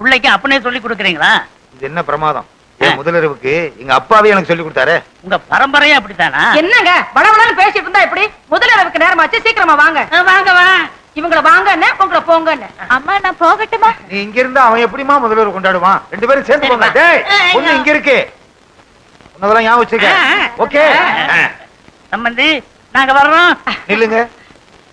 பிள்ளைக்கு அப்பனே சொல்லி கொடுக்குறீங்களா? இது என்ன பிரமாதம்? முதலிரவுக்கு எங்க அப்பாவே எனக்கு சொல்லி கொடுத்தாரு? உங்க பரம்பரையே அப்படித்தானா? என்னங்க? வடவடன்னு பேசிட்டு இருந்தா எப்படி? முதலிரவுக்கு நேரமாச்சு சீக்கிரமா வாங்க. வாங்க வா. இவங்கள வாங்கன்னு உங்களை போங்கன்னு. அம்மா நான் போகட்டுமா? நீ இங்க இருந்தா அவன் எப்படிமா முதல்வர் கொண்டாடுவான்? ரெண்டு பேரும் சேர்ந்து போங்க. டேய் பொண்ணு. இங்க இருக்கு. உன்னதெல்லாம் ஞாபகம் ஆ. ஓகே. சம்பந்தி நாங்க வர்றோம். நில்லுங்க.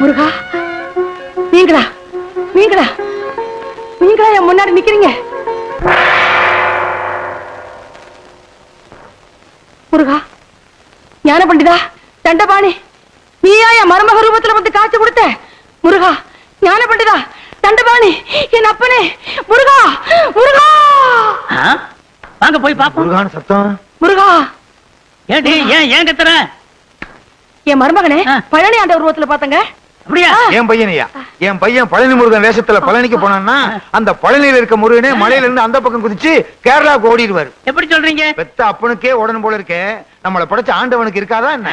முருகா நீங்களா நீங்களா நீங்களா என் முன்னாடி நிக்கிறீங்க? முருகா ஞான பண்டிதா தண்டபாணி நீயா என் மருமக ரூபத்துல வந்து காட்சி கொடுத்த? முருகா ஞான பண்டிதா தண்டபாணி என் அப்பனே முருகா முருகா? வாங்க போய் பாப்போம். முருகான சத்தம். முருகா! ஏடி ஏன் ஏன் கத்துற? என் மருமகனே. பழனி ஆண்ட உருவத்துல பாத்தங்க அப்படியா? என் பையனையா என் பையன் பழனி முருகன் வேஷத்துல பழனிக்கு போனான்னா அந்த பழனியில இருக்க முருகனே மலையில இருந்து அந்த பக்கம் குதிச்சு கேரளாவுக்கு ஓடிடுவாரு. எப்படி சொல்றீங்க? பெத்த அப்பனுக்கே உடனே போல இருக்கே. நம்மள படைச்ச ஆண்டவனுக்கு இருக்காதா என்ன?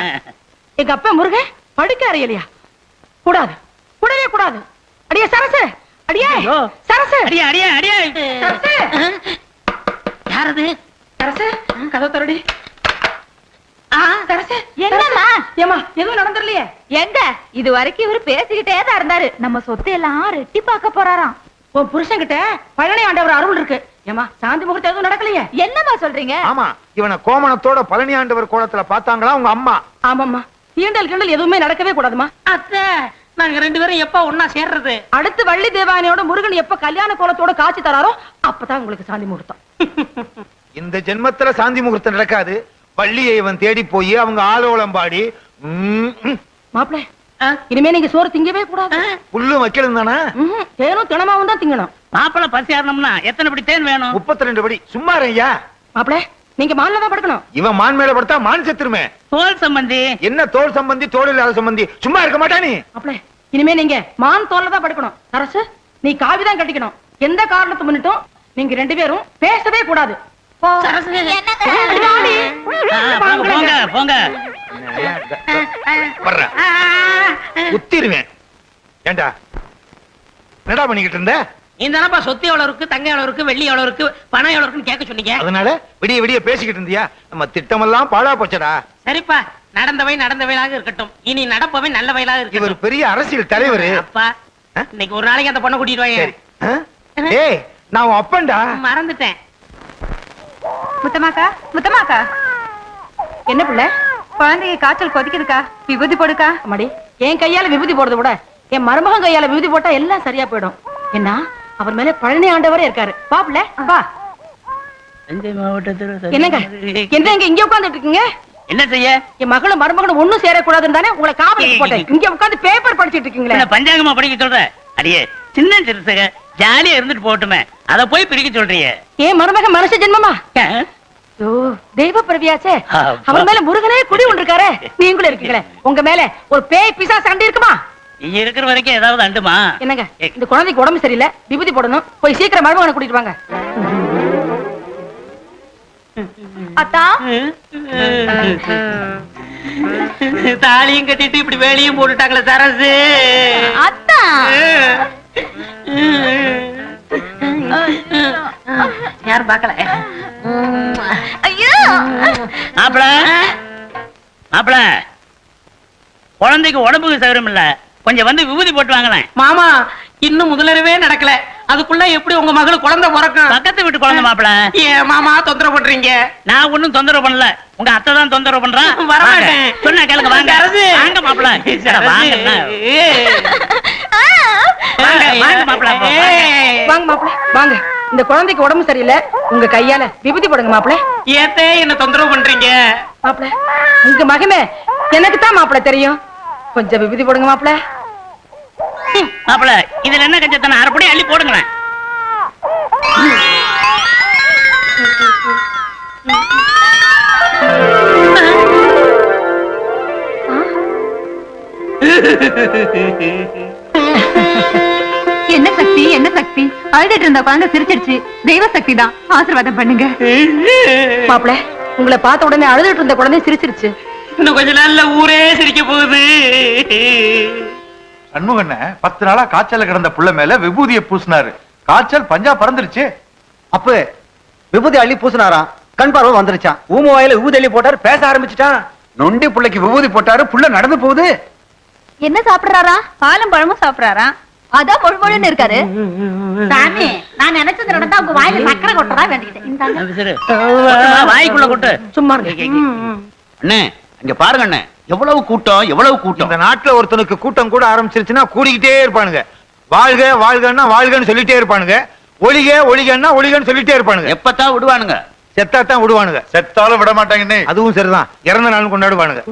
எங்க அப்பா முருகன் படுக்க அறையலையா கூடாது. கூடவே கூடாது. அடியே சரசு! அடியே. சரசு! அடியா அடியா அடியா! சரசு! யாரது சரசு! கதை தரடி சரசு என்னம்மா? ஏமா எதுவும் நடந்துடலையே? எங்க? இது வரைக்கும் இவரு பேசிக்கிட்டே தான் இருந்தாரு. நம்ம சொத்து எல்லாம் ரெட்டி பார்க்க போறாராம். உன் புருஷன்கிட்ட பழனி ஆண்டவர் அருள் இருக்கு. ஏமா சாந்தி முகூர்த்தம் எதுவும் நடக்கலையே? என்னம்மா சொல்றீங்க? ஆமா இவனை கோமணத்தோட பழனி ஆண்டவர் கோலத்துல பார்த்தாங்களா உங்க அம்மா? ஆமாம்மா தீண்டல் கிண்டல் எதுவுமே நடக்கவே கூடாதுமா அத்தை நாங்க ரெண்டு பேரும் எப்ப ஒன்னா சேர்றது? அடுத்து வள்ளி தேவானியோட முருகன் எப்ப கல்யாண கோலத்தோட காட்சி தராரோ அப்பதான் உங்களுக்கு சாந்தி முகூர்த்தம். இந்த ஜென்மத்துல சாந்தி முகூர்த்தம் நடக்காது. பள்ளியை இவன் தேடி போய் அவங்க ஆலோலம் பாடி ம், ம், மாப்பிள ஆ? இனிமே நீங்க சோறு திங்கவே கூடாது. புல்லும் வைக்கலும் தானே. தேனும் தினமாவும் தான் திங்கணும். மாப்பிள பசி ஏறணும்னா எத்தனை படி தேன் வேணும்? முப்பத்தி ரெண்டு படி. சும்மா ஐயா மாப்பிள நீங்க மான்ல தான் படுக்கணும். இவன் மான் மேல படுத்தா மான் செத்துருமே. தோல் சம்பந்தி. என்ன தோல் சம்பந்தி தோல் இல்லாத சம்பந்தி? சும்மா இருக்க மாட்டானே மாப்பிள இனிமே நீங்க மான் தோல்ல தான் படுக்கணும். அரசு நீ காவி தான் கட்டிக்கணும். எந்த காரணத்தை முன்னிட்டும் நீங்க ரெண்டு பேரும் பேசவே கூடாது. போங்க. வர்றேன். குத்திருவேன் ஏண்டா? என்னடா பண்ணிக்கிட்டு இருந்த? நீ தானப்பா சொத்து எவ்வளவு இருக்கு தங்க எவ்வளவு இருக்கு வெள்ளி எவ்வளவு இருக்கு பணம் எவ்வளவு இருக்குன்னு கேட்க சொன்னீங்க. அதனால விடிய விடிய பேசிக்கிட்டு இருந்தியா? நம்ம திட்டமெல்லாம் பாழா போச்சடா. சரிப்பா நடந்தவை நடந்தவையாக இருக்கட்டும். இனி நடப்பவை நல்லவையாக இவர் இருக்கட்டும். பெரிய அரசியல் தலைவர். அப்பா ஆ? இன்னைக்கு ஒரு நாளைக்கு அந்த பொண்ணை கூட்டிட்டு வாங்க? ஏய் நான் அப்பன்டா. மறந்துட்டேன். முத்தமாக்கா முத்தமாக்கா என்ன பிள்ளை? குழந்தைய காய்ச்சல் கொதிக்குதுக்கா? விபூதி போடுக்கா? அம்மாடி என் கையால விபூதி போடுறத விட என் மருமகன் கையால விபூதி போட்டா எல்லாம் சரியா போயிடும். என்ன அவர் மேல பழனி ஆண்டவரே இருக்காரு. வா பிள்ளை வா. தஞ்சை மாவட்டத்தில் என்னங்க? என்னங்க இங்க உட்கார்ந்துட்டு இருக்கீங்க? என்ன செய்ய? என் மகளும் மருமகனும் ஒண்ணும் சேரக்கூடாதுன்னு தானே உங்களை காவலுக்கு போட்டேன். இங்க உட்கார்ந்து பேப்பர் படிச்சிட்டு இருக்கீங்களே. என்ன பஞ்சாங்கமா படிக்க சொல்ற? அடியே சின்ன சிறுசுக ஜாலியா இருந்துட்டு போகட்டுமே. அத போய் பிரிக்க சொல்றியே. ஏன் மருமகன் மனுஷ ஜென்மமா? தெய்வ பிரவியாச்சே. அவர் மேல முருகனே குடி ஒன்றிருக்காரே. நீங்களும் இருக்கீங்களே. உங்க மேல ஒரு பேய் பிசா சண்டை இருக்குமா? நீ இருக்கிற வரைக்கும் ஏதாவது அண்டுமா? என்னங்க? இந்த குழந்தைக்கு உடம்பு சரியில்லை. விபூதி போடணும். போய் சீக்கிரம் மருமகனை கூட்டிட்டு வாங்க. அத்தா. தாலியும் கட்டிட்டு இப்படி வேலையும் போட்டுட்டாங்களே சரசு. அத்தா. யாரும் பார்க்கல. ஐயோ! மாப்பிள மாப்பிள குழந்தைக்கு உடம்புக்கு சௌகரியம் இல்ல. கொஞ்சம் வந்து விபூதி போட்டு வாங்களேன். மாமா இன்னும் முதலரவே நடக்கல. அதுக்குள்ள எப்படி உங்க மகளுக்கு குழந்தை பிறக்கும்? பக்கத்து வீட்டு குழந்தை மாப்பிள. ஏன் மாமா தொந்தரவு பண்றீங்க? நான் ஒண்ணும் தொந்தரவு பண்ணல. உங்க அத்தை தான் தொந்தரவு பண்றான் வரமாட்டேன். வாங்க. சொன்னா கேளுங்க வாங்க. வாங்க மாப்பிள. வாங்க வாங்க மாப்பிள வாங்க. இந்த குழந்தைக்கு உடம்பு சரியில்லை. உங்க கையால விபூதி போடுங்க மாப்பிள. ஏத்தே என்ன தொந்தரவு பண்றீங்க? மாப்பிள உங்க மகமே எனக்கு தான் மாப்பிள தெரியும். கொஞ்சம் விபூதி போடுங்க மாப்பிள. மாப்பிள இதுல என்ன கஞ்சத்தன அரைப்படி அள்ளி போடுங்களேன். என்ன சக்தி என்ன சக்தி? அழுதுட்டு இருந்த குழந்தை சிரிச்சிடுச்சு தெய்வ சக்தி தான். ஆசீர்வாதம் பண்ணுங்க. மாப்பிள உங்களை பார்த்த உடனே அழுதுட்டு இருந்த குழந்தை சிரிச்சிருச்சு. இன்னும் கொஞ்ச நாள்ல ஊரே சிரிக்க போகுது. சண்முகண்ண பத்து நாளா காய்ச்சல்ல கிடந்த புள்ள மேல விபூதியை பூசினாரு. காய்ச்சல் பஞ்சா பறந்துருச்சு. அப்ப விபூதி அள்ளி பூசினாராம். கண் பார்வை வந்துருச்சான் ஊம வாயில விபூதி அள்ளி போட்டாரு பேச ஆரம்பிச்சுட்டான். நொண்டி புள்ளைக்கு விபூதி போட்டாரு புள்ள நடந்து போகுது. என்ன சாப்பிடுறாரா? பாலும் பழமும் சாப்பிடுறாரா? அதான் முழு முழுன்னு இருக்காரு. சாமி நான் நினைச்சது நடந்தா உங்க வாயில சக்கரை கொட்டதா வேண்டிக்கிட்டேன் வாய்க்குள்ள கொட்டு. சும்மா. அண்ணே இங்க பாருங்க அண்ணே. எவ்வளவு கூட்டம் எவ்வளவு கூட்டம்? இந்த நாட்டுல ஒருத்தனுக்கு கூட்டம் கூட ஆரம்பிச்சிருச்சுன்னா கூடிக்கிட்டே இருப்பானுங்க. வாழ்க வாழ்கன்னா வாழ்கன்னு சொல்லிட்டே இருப்பானுங்க. ஒளிக ஒளிகன்னா ஒளிகன்னு சொல்லிட்டே இருப்பானுங்க. எப்பத்தான் விடுவானுங்க? செத்தாத்தான் விடுவானுங்க. செத்தாலும் விட மாட்டாங்கண்ணே அதுவும் சரிதான். இறந்த நாளும் கொண்டாடுவானுங்க.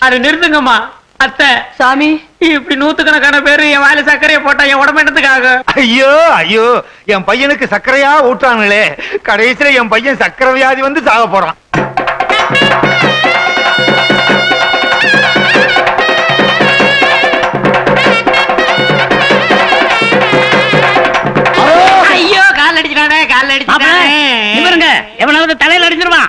அது நிறுத்துங்கம்மா. அத்தை. சாமி. இப்படி நூத்துக்கணக்கான பேரு என் வாயில சர்க்கரையை போட்டா என் உடம்பு என்னத்துக்காக? ஐயோ ஐயோ. என் பையனுக்கு சர்க்கரையா ஊட்டானுங்களே கடைசியில என் பையன் சர்க்கரை வியாதி வந்து சாக போறான். ஐயோ கால் அடிச்சிட்டானே கால் அடிச்சிட்டானே. இவருங்க எவனாவது தலையில அடிச்சிருவான்.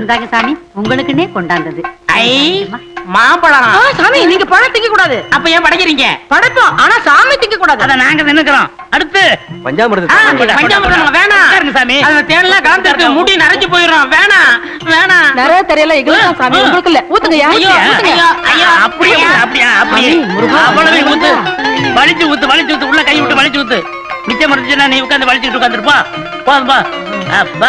இந்தாங்க சாமி உங்களுக்குன்னே கொண்டாந்தது. ஐ மாம்பழம். ஆ, சாமி நீங்க பழம் திங்க கூடாது அப்ப ஏன் படைக்கிறீங்க படைப்போம் ஆனா சாமி திங்க கூடாது அத நாங்க நின்னுக்கிறோம் அடுத்து. பஞ்சாமிரதம் பஞ்சாமிர்தம் வேணாம். சாமி. அதுல தேன்லாம் கலந்துருக்கு முடி நரைஞ்சு போயிடும் வேணாம். வேணாம். நிறைய தெரியல எங்களுக்கு சாமி. உங்களுக்கு இல்ல ஊத்துங்க ஐயோ. ஐயோ, ஐயோ, அப்படியே அப்படியா அப்படியே. அவ்வளவு ஊத்து. முருகா. வலிச்சு ஊத்து வலிச்சு ஊத்து. உள்ள கை விட்டு வலிச்சு ஊத்து. மிச்சம் இருந்துச்சுன்னா நீ உட்காந்து வலிச்சுட்டு உட்காந்துருப்பா போதும்பா அப்பா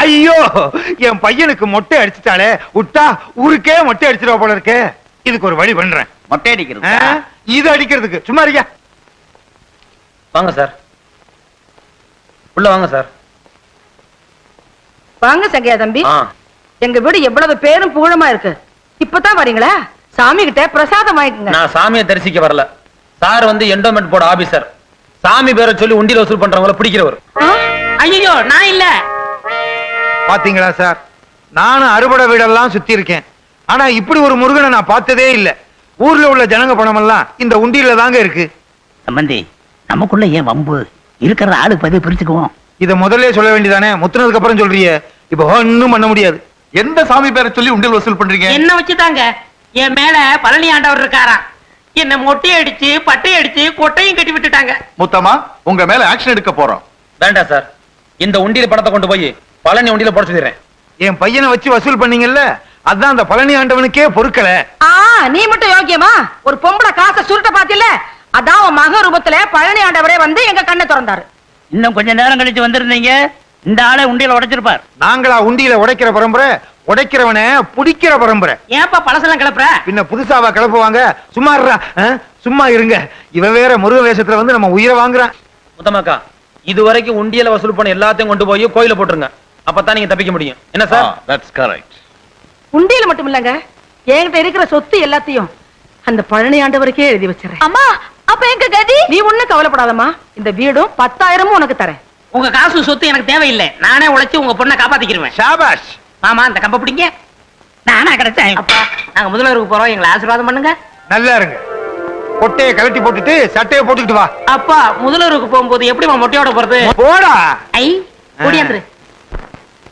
ஐயோ என் பையனுக்கு மொட்டை அடிச்சுட்டாளே விட்டா ஊருக்கே மொட்டை அடிச்சிருவா போல இருக்கே. இதுக்கு ஒரு வழி பண்றேன். மொட்டை? அடிக்கிறது. இது அடிக்கிறதுக்கு. சும்மாரியா வாங்க சார். உள்ள வாங்க சார். வாங்க சங்கையா தம்பி. எங்க வீடு எவ்வளவு பேரும் புகழமா இருக்கு. இப்பதான் வரீங்களா? சாமி கிட்ட பிரசாதம் வாங்கிக்கங்க. நான் சாமியை தரிசிக்க வரல. சார் வந்து என்டோமெண்ட் போர்டு ஆபீசர் சாமி பேரை சொல்லி உண்டியல் வசூல் பண்றவங்கள பிடிக்கிறவர்? ஐயோ நான் இல்ல. பாத்தீங்களா சார்? நானும் அறுபடை வீடெல்லாம் சுத்தி இருக்கேன் ஆனா இப்படி ஒரு முருகனை நான் பார்த்ததே இல்ல. ஊர்ல உள்ள ஜனங்க பணம் எல்லாம் இந்த உண்டியில தாங்க இருக்கு. சம்பந்தி நமக்குள்ள ஏன் வம்பு? இருக்கிற ஆளு பதிவு பிரிச்சுக்குவோம். இத முதல்ல சொல்ல வேண்டியதானே? முத்துனதுக்கு அப்புறம் சொல்றியே. இப்ப ஒண்ணும் பண்ண முடியாது. எந்த சாமி பேரை சொல்லி உண்டியல் வசூல் பண்றீங்க? என்ன வச்சுதாங்க? என் மேல பழனி ஆண்டவர் இருக்காராம். என்ன மொட்டை அடிச்சு பட்டை அடிச்சு கொட்டையும் கட்டி விட்டுட்டாங்க. முத்தமா உங்க மேல ஆக்ஷன் எடுக்க போறோம். வேண்டாம் சார். இந்த உண்டியல் பணத்தை கொண்டு போய் பழனி உண்டியல போட சொல்லிடுறேன். என் பையனை வச்சு வசூல் பண்ணீங்கல்ல? அதான் அந்த பழனி ஆண்டவனுக்கே பொறுக்கல. ஆ நீ மட்டும் யோக்கியமா? ஒரு பொம்பளை காசை சுருட்ட பாத்தில அதான் உன் மக ரூபத்துல பழனி ஆண்டவரே வந்து எங்க கண்ணை திறந்தாரு. இன்னும் கொஞ்ச நேரம் கழிச்சு வந்திருந்தீங்க. இந்த ஆளை உண்டியல உடைச்சிருப்பார். நாங்களா உண்டியில உடைக்கிற பரம்பரை உடைக்கிறவனை புடிக்கிற பரம்பரை. ஏன்பா பழசெல்லாம் கிளப்புற? பின்ன புதுசாவா கிளப்புவாங்க. சும்மா இருடா, ஆ? சும்மா இருங்க. இவ வேற முருக வேஷத்துல வந்து நம்ம உயிரை வாங்குறான். முத்தமாக்கா இது வரைக்கும் உண்டியல வசூல் பண்ண எல்லாத்தையும் கொண்டு போய் கோயில போட்டுருங்க. அப்பதான் நீங்க தப்பிக்க முடியும். என்ன சார்? தட்ஸ் கரெக்ட் உண்டியல மட்டும் இல்லங்க. என்கிட்ட இருக்கிற சொத்து எல்லாத்தையும் அந்த பழனி ஆண்டவருக்கே எழுதி வச்சிடறேன். அம்மா அப்ப எங்க கதி? நீ ஒண்ணும் கவலைப்படாதம்மா. இந்த வீடும் பத்தாயிரமும் உனக்கு தரேன். உங்க காசு சொத்து எனக்கு தேவையில்லை. நானே உழைச்சு உங்க பொண்ணை காப்பாத்திக்கிருவேன். ஷாபாஷ்! மாமா அந்த கம்ப பிடிங்க. நானா கிடைச்சேன். அப்பா நாங்க முதல்வருக்கு போறோம். எங்களை ஆசீர்வாதம் பண்ணுங்க. நல்லா இருங்க. கொட்டையை கழட்டி போட்டுட்டு சட்டையை போட்டுக்கிட்டு வா. அப்பா முதல்வருக்கு போகும்போது எப்படிமா மொட்டையோட போறது? போடா. ஐ குடியாந்துரு